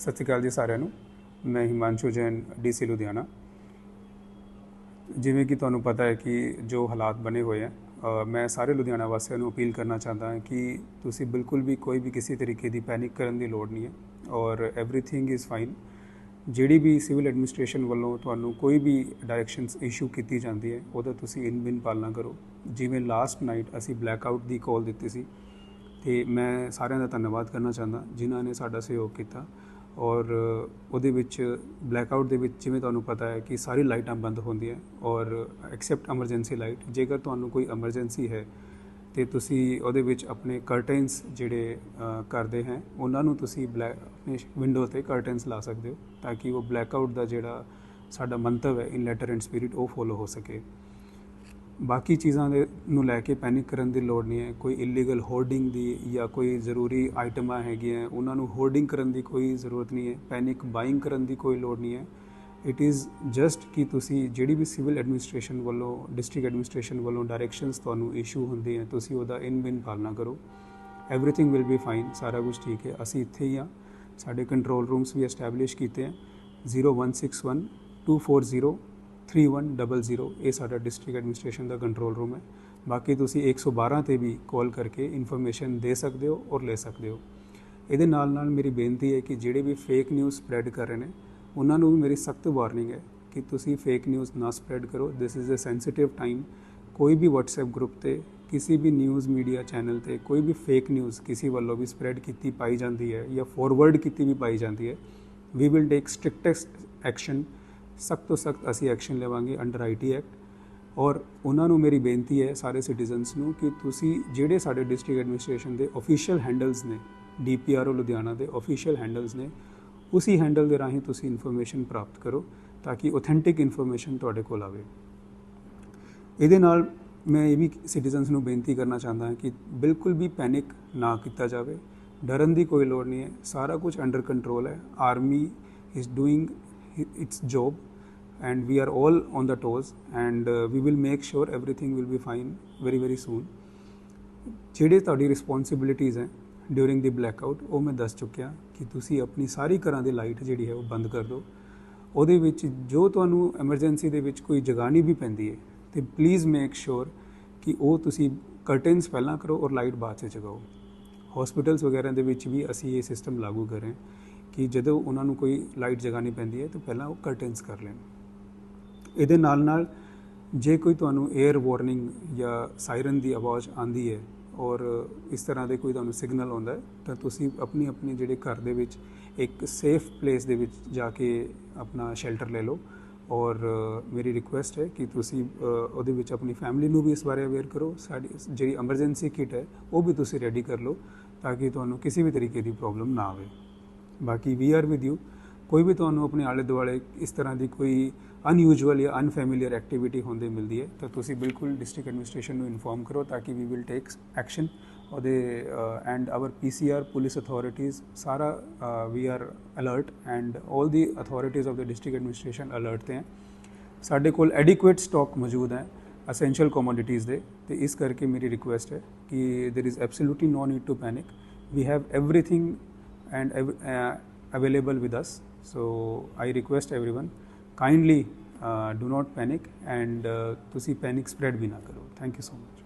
ਸਤਿ ਸ਼੍ਰੀ ਅਕਾਲ ਜੀ ਸਾਰਿਆਂ ਨੂੰ। ਮੈਂ ਹਿਮਾਂਸ਼ੂ ਜੈਨ ਡੀਸੀ ਲੁਧਿਆਣਾ। ਜਿਵੇਂ ਕਿ ਤੁਹਾਨੂੰ ਪਤਾ ਹੈ ਕਿ ਜੋ ਹਾਲਾਤ ਬਣੇ ਹੋਏ ਹੈ ਮੈਂ ਸਾਰੇ ਲੁਧਿਆਣਾ ਵਾਸੀਆਂ ਨੂੰ ਅਪੀਲ ਕਰਨਾ ਚਾਹੁੰਦਾ ਹਾਂ ਕਿ ਤੁਸੀਂ ਬਿਲਕੁਲ ਵੀ ਕੋਈ ਵੀ ਕਿਸੇ ਤਰੀਕੇ ਦੀ ਪੈਨਿਕ ਕਰਨ ਦੀ ਲੋੜ ਨਹੀਂ ਹੈ ਔਰ ਐਵਰੀਥਿੰਗ ਇਜ਼ ਫਾਈਨ ਜਿਹੜੀ ਵੀ ਸਿਵਲ ਐਡਮਿਨਿਸਟ੍ਰੇਸ਼ਨ ਵੱਲੋਂ ਤੁਹਾਨੂੰ ਕੋਈ ਵੀ ਡਾਇਰੈਕਸ਼ਨਸ ਇਸ਼ੂ ਕੀਤੀ ਜਾਂਦੀ ਹੈ, ਉਹਦਾ ਤੁਸੀਂ ਇਨ ਬਿਨ ਪਾਲਣਾ ਕਰੋ। ਜਿਵੇਂ ਲਾਸਟ ਨਾਈਟ ਅਸੀਂ ਬਲੈਕ ਆਊਟ ਦੀ ਕਾਲ ਦਿੱਤੀ ਸੀ, ਤੇ ਮੈਂ ਸਾਰਿਆਂ ਦਾ ਧੰਨਵਾਦ ਕਰਨਾ ਚਾਹੁੰਦਾ, ਜਿਨ੍ਹਾਂ ਨੇ ਸਾਡਾ ਸਹਿਯੋਗ ਕੀਤਾ। ਔਰ ਉਹਦੇ ਵਿੱਚ ਬਲੈਕ ਆਊਟ ਦੇ ਵਿੱਚ ਜਿਵੇਂ ਤੁਹਾਨੂੰ ਪਤਾ ਹੈ ਕਿ ਸਾਰੀ ਲਾਈਟਾਂ ਬੰਦ ਹੁੰਦੀਆਂ ਔਰ ਐਕਸੈਪਟ ਐਮਰਜੈਂਸੀ ਲਾਈਟ ਜੇਕਰ ਤੁਹਾਨੂੰ ਕੋਈ ਐਮਰਜੈਂਸੀ ਹੈ ਤੇ ਤੁਸੀਂ ਉਹਦੇ ਵਿੱਚ ਆਪਣੇ ਕਰਟਨਸ ਜਿਹੜੇ ਕਰਦੇ ਹੈ, ਉਹਨਾਂ ਨੂੰ ਤੁਸੀਂ ਬਲੈਕ ਆਪਣੇ ਵਿੰਡੋ ਤੇ ਕਰਟਨਸ ਲਾ ਸਕਦੇ ਹੋ ਤਾਂ ਕਿ ਉਹ ਬਲੈਕ ਆਊਟ ਦਾ ਜਿਹੜਾ ਸਾਡਾ ਮੰਤਵ ਹੈ ਇਨ ਲੈਟਰ ਐਂਡ ਸਪਿਰਿਟ ਉਹ ਫੋਲੋ ਹੋ ਸਕੇ। ਬਾਕੀ ਚੀਜ਼ਾਂ ਦੇ ਨੂੰ ਲੈ ਕੇ ਪੈਨਿਕ ਕਰਨ ਦੀ ਲੋੜ ਨਹੀਂ ਹੈ। ਕੋਈ ਇਲੀਗਲ ਹੋਰਡਿੰਗ ਦੀ ਜਾਂ ਕੋਈ ਜ਼ਰੂਰੀ ਆਈਟਮਾਂ ਹੈਗੀਆਂ, ਉਹਨਾਂ ਨੂੰ ਹੋਰਡਿੰਗ ਕਰਨ ਦੀ ਕੋਈ ਜ਼ਰੂਰਤ ਨਹੀਂ ਹੈ। ਪੈਨਿਕ ਬਾਇੰਗ ਕਰਨ ਦੀ ਕੋਈ ਲੋੜ ਨਹੀਂ ਹੈ। ਇਟ ਇਜ਼ ਜਸਟ ਕਿ ਤੁਸੀਂ ਜਿਹੜੀ ਵੀ ਸਿਵਲ ਐਡਮਿਨਿਸਟ੍ਰੇਸ਼ਨ ਵੱਲੋਂ ਡਿਸਟ੍ਰਿਕਟ ਐਡਮਿਨਿਸਟ੍ਰੇਸ਼ਨ ਵੱਲੋਂ ਡਾਇਰੈਕਸ਼ਨਸ ਤੁਹਾਨੂੰ ਇਸ਼ੂ ਹੁੰਦੇ ਹੈ ਤੁਸੀਂ ਉਹਦਾ ਇਨ ਬਿਨ ਪਾਲਣਾ ਕਰੋ। ਐਵਰੀਥਿੰਗ ਵਿਲ ਬੀ ਫਾਈਨ ਸਾਰਾ ਕੁਝ ਠੀਕ ਹੈ। ਅਸੀਂ ਇੱਥੇ ਹੀ ਆ ਸਾਡੇ ਕੰਟਰੋਲ ਰੂਮਸ ਵੀ ਐਸਟੈਬਲਿਸ਼ ਕੀਤੇ ਹੈ। 0161 240 3100 ਇਹ ਸਾਡਾ ਡਿਸਟ੍ਰਿਕਟ ਐਡਮਿਨਿਸਟ੍ਰੇਸ਼ਨ ਦਾ ਕੰਟਰੋਲ ਰੂਮ ਹੈ। ਬਾਕੀ ਤੁਸੀਂ 112 ਤੇ ਵੀ ਕਾਲ ਕਰਕੇ ਇਨਫੋਰਮੇਸ਼ਨ ਦੇ ਸਕਦੇ ਹੋ ਔਰ ਲੈ ਸਕਦੇ ਹੋ। ਇਹਦੇ ਨਾਲ ਨਾਲ ਮੇਰੀ ਬੇਨਤੀ ਹੈ ਕਿ ਜਿਹੜੇ ਵੀ ਫੇਕ ਨਿਊਜ਼ ਸਪਰੈਡ ਕਰ ਰਹੇ ਨੇ, ਉਹਨਾਂ ਨੂੰ ਵੀ ਮੇਰੀ ਸਖਤ ਵਾਰਨਿੰਗ ਹੈ ਕਿ ਤੁਸੀਂ ਫੇਕ ਨਿਊਜ਼ ਨਾ ਸਪਰੈਡ ਕਰੋ। This is a sensitive time ਕੋਈ ਵੀ WhatsApp ਗਰੁੱਪ ਤੇ, ਕਿਸੇ ਵੀ ਨਿਊਜ਼ ਮੀਡੀਆ ਚੈਨਲ ਤੇ, ਕੋਈ ਵੀ ਫੇਕ ਨਿਊਜ਼ ਕਿਸੇ ਵੱਲੋਂ ਵੀ ਸਪਰੈਡ ਕੀਤੀ ਪਾਈ ਜਾਂਦੀ ਹੈ ਜਾਂ ਫੋਰਵਰਡ ਕੀਤੀ ਵੀ ਪਾਈ ਜਾਂਦੀ ਹੈ ਵੀ ਵਿਲ ਟੇਕ ਸਟ੍ਰਿਕਟੈਸਟ ਐਕਸ਼ਨ ਸਖਤ ਤੋਂ ਸਖਤ ਅਸੀਂ ਐਕਸ਼ਨ ਲਵਾਂਗੇ ਅੰਡਰ ਆਈਟੀ ਐਕਟ। ਔਰ ਉਹਨਾਂ ਨੂੰ ਮੇਰੀ ਬੇਨਤੀ ਹੈ ਸਾਰੇ ਸਿਟੀਜ਼ਨਸ ਨੂੰ ਕਿ ਤੁਸੀਂ ਜਿਹੜੇ ਸਾਡੇ ਡਿਸਟ੍ਰਿਕਟ ਐਡਮਿਨਿਸਟ੍ਰੇਸ਼ਨ ਦੇ ਅਫੀਸ਼ੀਅਲ ਹੈਂਡਲਸ ਨੇ ਡੀਪੀਆਰਓ ਲੁਧਿਆਣਾ ਦੇ ਅਫੀਸ਼ੀਅਲ ਹੈਂਡਲਸ ਨੇ, ਉਸੇ ਹੈਂਡਲ ਦੇ ਰਾਹੀਂ ਤੁਸੀਂ ਇਨਫੋਰਮੇਸ਼ਨ ਪ੍ਰਾਪਤ ਕਰੋ ਤਾਂ ਕਿ ਆਥੈਂਟਿਕ ਇਨਫੋਰਮੇਸ਼ਨ ਤੁਹਾਡੇ ਕੋਲ ਆਵੇ। ਇਹਦੇ ਨਾਲ ਮੈਂ ਇਹ ਵੀ ਸਿਟੀਜ਼ਨਸ ਨੂੰ ਬੇਨਤੀ ਕਰਨਾ ਚਾਹੁੰਦਾ ਹਾਂ ਕਿ ਬਿਲਕੁਲ ਵੀ ਪੈਨਿਕ ਨਾ ਕੀਤਾ ਜਾਵੇ। ਡਰਨ ਦੀ ਕੋਈ ਲੋੜ ਨਹੀਂ ਹੈ। ਸਾਰਾ ਕੁਝ ਅੰਡਰ ਕੰਟਰੋਲ ਹੈ। Army is doing its job and we are all on the toes and uh, we will make sure everything will be fine very very soon. ਜਿਹੜੇ ਤੁਹਾਡੀ ਰਿਸਪੌਂਸਿਬਿਲਿਟੀਆਂ ਹੈ ਡਿਊਰਿੰਗ ਦੀ ਬਲੈਕਆਊਟ ਉਹ ਮੈਂ ਦੱਸ ਚੁੱਕਿਆ ਕਿ ਤੁਸੀਂ ਆਪਣੀ ਸਾਰੀ ਘਰਾਂ ਦੀ ਲਾਈਟ ਜਿਹੜੀ ਹੈ ਉਹ ਬੰਦ ਕਰ ਦਿਓ। ਉਹਦੇ ਵਿੱਚ ਜੋ ਤੁਹਾਨੂੰ ਐਮਰਜੈਂਸੀ ਦੇ ਵਿੱਚ ਕੋਈ ਜਗਾਣੀ ਵੀ ਪੈਂਦੀ ਹੈ ਤੇ ਪਲੀਜ਼ ਮੇਕ ਸ਼ੋਰ ਕਿ ਉਹ ਤੁਸੀਂ ਕਰਟਨਸ ਪਹਿਲਾਂ ਕਰੋ ਔਰ ਲਾਈਟ ਬਾਅਦ 'ਚ ਜਗਾਓ। ਹਸਪੀਟਲਸ ਵਗੈਰਾ ਦੇ ਵਿੱਚ ਵੀ ਅਸੀਂ ਇਹ ਸਿਸਟਮ ਲਾਗੂ ਕਰ ਰਹੇ ਹਾਂ ਕਿ ਜਦੋਂ ਉਹਨਾਂ ਨੂੰ ਕੋਈ ਲਾਈਟ ਜਗਾਣੀ ਪੈਂਦੀ ਹੈ ਤਾਂ ਪਹਿਲਾਂ ਉਹ ਕਰਟਨਸ ਕਰ ਲੈਣ। ਇਹਦੇ ਨਾਲ ਨਾਲ ਜੇ ਕੋਈ ਤੁਹਾਨੂੰ 에ਅਰ ਵਾਰਨਿੰਗ ਜਾਂ ਸਾਇਰਨ ਦੀ ਆਵਾਜ਼ ਆਂਦੀ ਹੈ ਔਰ ਇਸ ਤਰ੍ਹਾਂ ਦੇ ਕੋਈ ਤੁਹਾਨੂੰ ਸਿਗਨਲ ਆਉਂਦਾ ਹੈ, ਤਾਂ ਤੁਸੀਂ ਆਪਣੀ ਆਪਣੀ ਜਿਹੜੇ ਘਰ ਦੇ ਵਿੱਚ ਇੱਕ ਸੇਫ ਪਲੇਸ ਦੇ ਵਿੱਚ ਜਾ ਕੇ ਆਪਣਾ ਸ਼ੈਲਟਰ ਲੈ ਲਓ ਔਰ ਮੇਰੀ ਰਿਕੁਐਸਟ ਹੈ ਕਿ ਤੁਸੀਂ ਉਹਦੇ ਵਿੱਚ ਆਪਣੀ ਫੈਮਿਲੀ ਨੂੰ ਵੀ ਇਸ ਬਾਰੇ ਅਵੇਅਰ ਕਰੋ, ਸਾਡੀ ਜਿਹੜੀ ਐਮਰਜੈਂਸੀ ਕਿਟ ਹੈ, ਉਹ ਵੀ ਤੁਸੀਂ ਰੈਡੀ ਕਰ ਲਓ ਤਾਂ ਕਿ ਤੁਹਾਨੂੰ ਕਿਸੇ ਵੀ ਤਰੀਕੇ ਦੀ ਪ੍ਰੋਬਲਮ ਨਾ ਆਵੇ। ਬਾਕੀ ਵੀ ਆਰ ਵਿਦ ਯੂ ਕੋਈ ਵੀ ਤੁਹਾਨੂੰ ਆਪਣੇ ਆਲੇ ਦੁਆਲੇ ਇਸ ਤਰ੍ਹਾਂ ਦੀ ਕੋਈ ਅਨਯੂਜੂਅਲ ਜਾਂ ਅਨਫੈਮਿਲੀਅਰ ਐਕਟੀਵਿਟੀ ਹੁੰਦੀ ਮਿਲਦੀ ਹੈ, ਤਾਂ ਤੁਸੀਂ ਬਿਲਕੁਲ ਡਿਸਟ੍ਰਿਕਟ ਐਡਮਿਨਿਸਟ੍ਰੇਸ਼ਨ ਨੂੰ ਇਨਫੋਰਮ ਕਰੋ ਤਾਂ ਕਿ ਵੀ ਵਿਲ ਟੇਕ ਐਕਸ਼ਨ ਉਹਦੇ and our PCR police authorities ਸਾਰਾ we are alert and 올 the authorities of the district administration alert ਤੇ ਹੈ। ਸਾਡੇ ਕੋਲ ਐਡਿਕੁਏਟ ਸਟਾਕ ਮੌਜੂਦ ਹੈ ਅਸੈਂਸ਼ੀਅਲ ਕਮੋਡਿਟੀਜ਼ ਦੇ ਤੇ ਇਸ ਕਰਕੇ ਮੇਰੀ ਰਿਕੁਐਸਟ ਹੈ ਕਿ there is absolutely no need to panic we have everything and available with us so i request everyone kindly uh, do not panic and uh, ਤੁਸੀਂ panic spread ਵੀ ਨਾ ਕਰੋ thank you so much